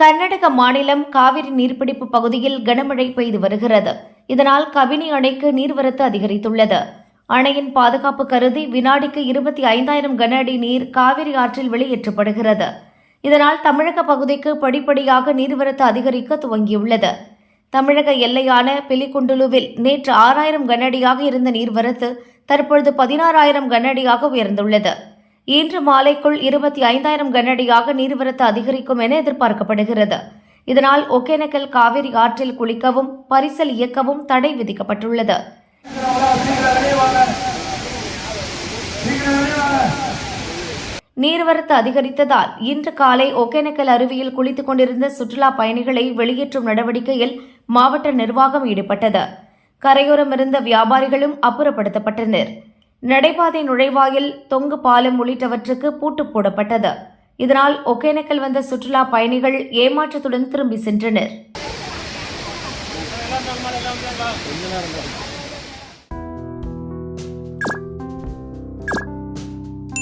கர்நாடக மாநிலம் காவிரி நீர்பிடிப்பு பகுதியில் கனமழை பெய்து வருகிறது. இதனால் கபினி அணைக்கு நீர்வரத்து அதிகரித்துள்ளது. அணையின் பாதுகாப்பு கருதி வினாடிக்கு இருபத்தி ஐந்தாயிரம் கன அடி நீர் காவிரி ஆற்றில் வெளியேற்றப்படுகிறது. இதனால் தமிழக பகுதிக்கு படிப்படியாக நீர்வரத்து அதிகரிக்க துவங்கியுள்ளது. தமிழக எல்லையான பிலிகுண்டுலுவில் நேற்று ஆறாயிரம் கனஅடியாக இருந்த நீர்வரத்து தற்பொழுது பதினாறாயிரம் கனஅடியாக உயர்ந்துள்ளது. இன்று மாலைக்குள் இருபத்தி ஐந்தாயிரம் கனஅடியாக நீர்வரத்து அதிகரிக்கும் என எதிர்பார்க்கப்படுகிறது. இதனால் ஒகேனக்கல் காவிரி ஆற்றில் குளிக்கவும் பரிசல் இயக்கவும் தடை விதிக்கப்பட்டுள்ளது. நீர்வரத்து அதிகரித்ததால் இன்று காலை ஒகேனக்கல் அருவியில் குளித்துக் கொண்டிருந்த சுற்றுலா பயணிகளை வெளியேற்றும் நடவடிக்கையில் மாவட்ட நிர்வாகம் ஈடுபட்டது. கரையோரம் இருந்த வியாபாரிகளும் அப்புறப்படுத்தப்பட்டனர். நடைபாதை நுழைவாயில் தொங்கு பாலம் உள்ளிட்டவற்றுக்கு பூட்டு போடப்பட்டது. இதனால் ஒகேனக்கல் வந்த சுற்றுலா பயணிகள் ஏமாற்றத்துடன் திரும்பி சென்றனர்.